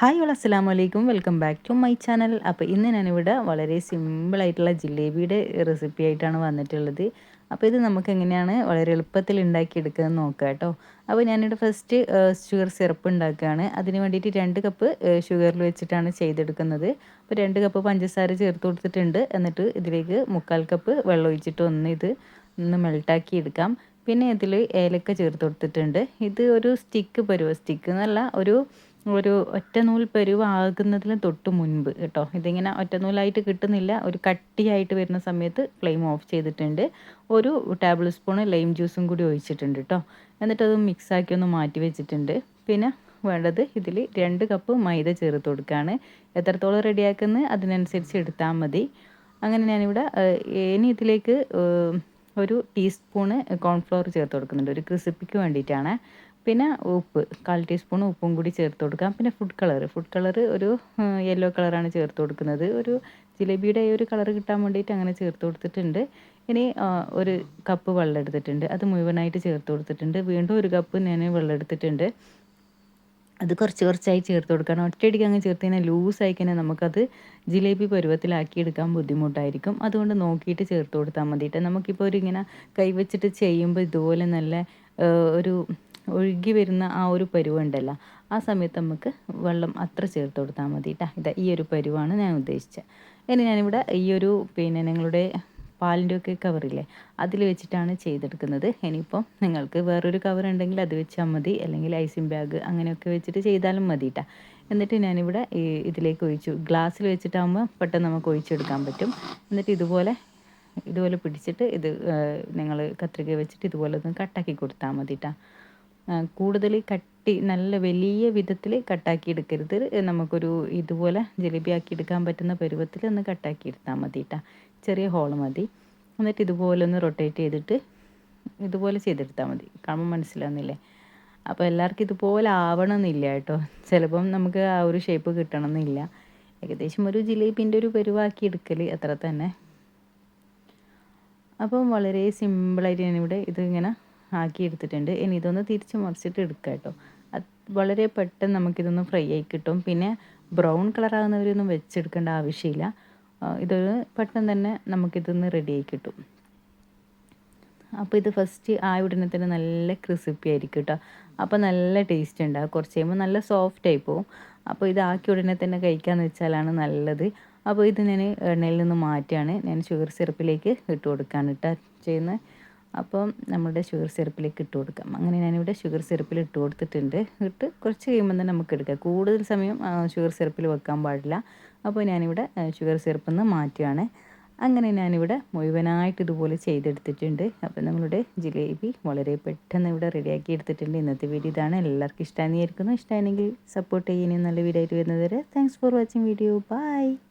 Hi all അസ്സാം വലൈക്കും welcome back to my channel. അപ്പോൾ ഇന്ന് ഞാനിവിടെ വളരെ സിമ്പിളായിട്ടുള്ള ജിലേബിയുടെ റെസിപ്പി ആയിട്ടാണ് വന്നിട്ടുള്ളത്. അപ്പോൾ ഇത് നമുക്ക് എങ്ങനെയാണ് വളരെ എളുപ്പത്തിൽ ഉണ്ടാക്കിയെടുക്കുന്നത് നോക്കാം കേട്ടോ. അപ്പോൾ ഞാനിവിടെ ഫസ്റ്റ് ഷുഗർ സിറപ്പ് ഉണ്ടാക്കുകയാണ്. അതിന് വേണ്ടിയിട്ട് രണ്ട് കപ്പ് ഷുഗറിൽ വെച്ചിട്ടാണ് ചെയ്തെടുക്കുന്നത്. അപ്പോൾ രണ്ട് കപ്പ് പഞ്ചസാര ചേർത്ത് കൊടുത്തിട്ടുണ്ട്. എന്നിട്ട് ഇതിലേക്ക് മുക്കാൽ കപ്പ് വെള്ളം ഒഴിച്ചിട്ട് ഒന്ന് ഇത് ഒന്ന് മെൽട്ടാക്കി എടുക്കാം. പിന്നെ ഇതിൽ ഏലക്ക ചേർത്ത് കൊടുത്തിട്ടുണ്ട്. ഇത് ഒരു സ്റ്റിക്ക് പരുവ സ്റ്റിക്ക് എന്നല്ല ഒരു ഒരു ഒറ്റനൂൽ പെരുവാകുന്നതിന് തൊട്ട് മുൻപ് കേട്ടോ. ഇതിങ്ങനെ ഒറ്റനൂലായിട്ട് കിട്ടുന്നില്ല. ഒരു കട്ടിയായിട്ട് വരുന്ന സമയത്ത് ഫ്ലെയിം ഓഫ് ചെയ്തിട്ടുണ്ട്. ഒരു ടേബിൾ സ്പൂൺ ലൈം ജ്യൂസും കൂടി ഒഴിച്ചിട്ടുണ്ട് കേട്ടോ. എന്നിട്ട് അത് മിക്സാക്കി ഒന്ന് മാറ്റി വെച്ചിട്ടുണ്ട്. പിന്നെ വേണ്ടത് ഇതിൽ രണ്ട് കപ്പ് മൈദ ചേർത്ത് കൊടുക്കുകയാണ്. എത്രത്തോളം റെഡിയാക്കുന്നത് അതിനനുസരിച്ച് എടുത്താൽ മതി. അങ്ങനെ ഞാനിവിടെ ഇനി ഇതിലേക്ക് ഒരു ടീസ്പൂണ് കോൺഫ്ലവർ ചേർത്ത് കൊടുക്കുന്നുണ്ട്. ഒരു ക്രിസിപ്പിക്ക് വേണ്ടിയിട്ടാണ്. പിന്നെ ഉപ്പ് കാൽ ടീസ്പൂൺ ഉപ്പും കൂടി ചേർത്ത് കൊടുക്കാം. പിന്നെ ഫുഡ് കളർ ഫുഡ് കളർ ഒരു യെല്ലോ കളറാണ് ചേർത്ത് കൊടുക്കുന്നത്. ഒരു ജിലേബിയുടെ ഒരു കളർ കിട്ടാൻ വേണ്ടിയിട്ട് അങ്ങനെ ചേർത്ത് കൊടുത്തിട്ടുണ്ട്. ഇനി ഒരു കപ്പ് വെള്ളം എടുത്തിട്ടുണ്ട്. അത് മുഴുവനായിട്ട് ചേർത്ത് കൊടുത്തിട്ടുണ്ട്. വീണ്ടും ഒരു കപ്പ് ഞാൻ വെള്ളം എടുത്തിട്ടുണ്ട്. അത് കുറച്ച് കുറച്ചായി ചേർത്ത് കൊടുക്കണം. ഒറ്റയടിക്ക് അങ്ങ് ചേർത്ത് കഴിഞ്ഞാൽ ലൂസായി കഴിഞ്ഞാൽ നമുക്കത് ജിലേബി പരുവത്തിലാക്കി എടുക്കാൻ ബുദ്ധിമുട്ടായിരിക്കും. അതുകൊണ്ട് നോക്കിയിട്ട് ചേർത്ത് കൊടുത്താൽ മതിയിട്ട്. നമുക്കിപ്പോൾ ഒരു ഇങ്ങനെ കൈവച്ചിട്ട് ചെയ്യുമ്പോൾ ഇതുപോലെ നല്ല ഒരു ഒഴുകി വരുന്ന ആ ഒരു പരുവുണ്ടല്ലോ ആ സമയത്ത് നമുക്ക് വെള്ളം അത്ര ചേർത്ത് കൊടുത്താൽ മതി കേട്ടോ ഇതാ ഈ ഒരു പരുവാണ് ഞാൻ ഉദ്ദേശിച്ചത്. ഇനി ഞാനിവിടെ ഈ ഒരു പിന്നെ നിങ്ങളുടെ പാലിന്റെ ഒക്കെ കവറില്ലേ അതിൽ വെച്ചിട്ടാണ് ചെയ്തെടുക്കുന്നത്. ഇനിയിപ്പം നിങ്ങൾക്ക് വേറൊരു കവർ ഉണ്ടെങ്കിൽ അത് വെച്ചാൽ മതി. അല്ലെങ്കിൽ ഐസിങ് ബാഗ് അങ്ങനെയൊക്കെ വെച്ചിട്ട് ചെയ്താലും മതി കേട്ടോ എന്നിട്ട് ഞാനിവിടെ ഇതിലേക്ക് ഒഴിച്ചു. ഗ്ലാസ്സിൽ വെച്ചിട്ടാകുമ്പോൾ പെട്ടെന്ന് നമുക്ക് ഒഴിച്ചെടുക്കാൻ പറ്റും. എന്നിട്ട് ഇതുപോലെ ഇതുപോലെ പിടിച്ചിട്ട് ഇത് നിങ്ങൾ കത്രിക വെച്ചിട്ട് ഇതുപോലെ ഒന്ന് കട്ടാക്കി കൊടുത്താൽ മതി കേട്ടോ കൂടുതൽ കട്ടി നല്ല വലിയ വിധത്തിൽ കട്ടാക്കി എടുക്കരുത് നമുക്കൊരു ഇതുപോലെ ജിലേബി ആക്കി എടുക്കാൻ പറ്റുന്ന പരുവത്തിൽ ഒന്ന് കട്ടാക്കി എടുത്താൽ മതി കേട്ടോ ചെറിയ ഹോൾ മതി. എന്നിട്ട് ഇതുപോലെ ഒന്ന് റൊട്ടേറ്റ് ചെയ്തിട്ട് ഇതുപോലെ ചെയ്തെടുത്താൽ മതി. കാണുമ്പോൾ മനസ്സിലാവുന്നില്ലേ? അപ്പോൾ എല്ലാവർക്കും ഇതുപോലെ ആവണമെന്നില്ല കേട്ടോ. ചിലപ്പം നമുക്ക് ആ ഒരു ഷേപ്പ് കിട്ടണമെന്നില്ല ഏകദേശം ഒരു ജിലേബിന്റെ ഒരു പരുവാക്കി എടുക്കൽ അത്ര തന്നെ. അപ്പം വളരെ സിമ്പിളായിട്ട് ഞാനിവിടെ ഇതിങ്ങനെ ആക്കി എടുത്തിട്ടുണ്ട് ഇനി ഇതൊന്ന് തിരിച്ച് മറിച്ചിട്ട് എടുക്കുക കേട്ടോ. വളരെ പെട്ടെന്ന് നമുക്കിതൊന്ന് ഫ്രൈ ആയി കിട്ടും. പിന്നെ ബ്രൗൺ കളറാകുന്നവരൊന്നും വെച്ചെടുക്കേണ്ട ആവശ്യമില്ല. ഇതൊരു പെട്ടെന്ന് തന്നെ നമുക്കിതൊന്ന് റെഡി ആയി കിട്ടും. അപ്പോൾ ഇത് ഫസ്റ്റ് ആ ഉടനെ തന്നെ നല്ല ക്രിസിപ്പി ആയിരിക്കും കേട്ടോ. അപ്പോൾ നല്ല ടേസ്റ്റ് ഉണ്ടാകും കുറച്ച് കഴിയുമ്പോൾ നല്ല സോഫ്റ്റ് ആയി പോവും. അപ്പോൾ ഇത് ആക്കി ഉടനെ തന്നെ കഴിക്കാമെന്ന് വെച്ചാലാണ് നല്ലത്. അപ്പോൾ ഇത് ഞാൻ എണ്ണയിൽ നിന്ന് മാറ്റിയാണ് ഞാൻ ഷുഗർ സിറപ്പിലേക്ക് ഇട്ട് കൊടുക്കുകയാണ് കേട്ടോ ചെയ്യുന്നത്. അപ്പം നമ്മുടെ ഷുഗർ സിറപ്പിലേക്ക് ഇട്ട് കൊടുക്കാം. അങ്ങനെ ഞാനിവിടെ ഷുഗർ സിറപ്പിൽ ഇട്ട് കൊടുത്തിട്ടുണ്ട്. ഇട്ട് കുറച്ച് കഴിയുമ്പോൾ തന്നെ നമുക്ക് എടുക്കാം. കൂടുതൽ സമയം ഷുഗർ സിറപ്പിൽ വെക്കാൻ പാടില്ല. അപ്പോൾ ഞാനിവിടെ ഷുഗർ സിറപ്പിൽ നിന്ന് മാറ്റുകയാണ്. അങ്ങനെ ഞാനിവിടെ മുഴുവനായിട്ട് ഇതുപോലെ ചെയ്തെടുത്തിട്ടുണ്ട്. അപ്പോൾ നമ്മളുടെ ജിലേബി വളരെ പെട്ടെന്ന് ഇവിടെ റെഡിയാക്കി എടുത്തിട്ടുണ്ട്. ഇന്നത്തെ വീഡിയോ ഇതാണ്. എല്ലാവർക്കും ഇഷ്ടമായിരിക്കുന്നു ഇഷ്ടമാണെങ്കിൽ സപ്പോർട്ട് ചെയ്യുന്ന നല്ല വീഡിയോ ആയിട്ട് വരുന്നത് വരെ thanks for watching video bye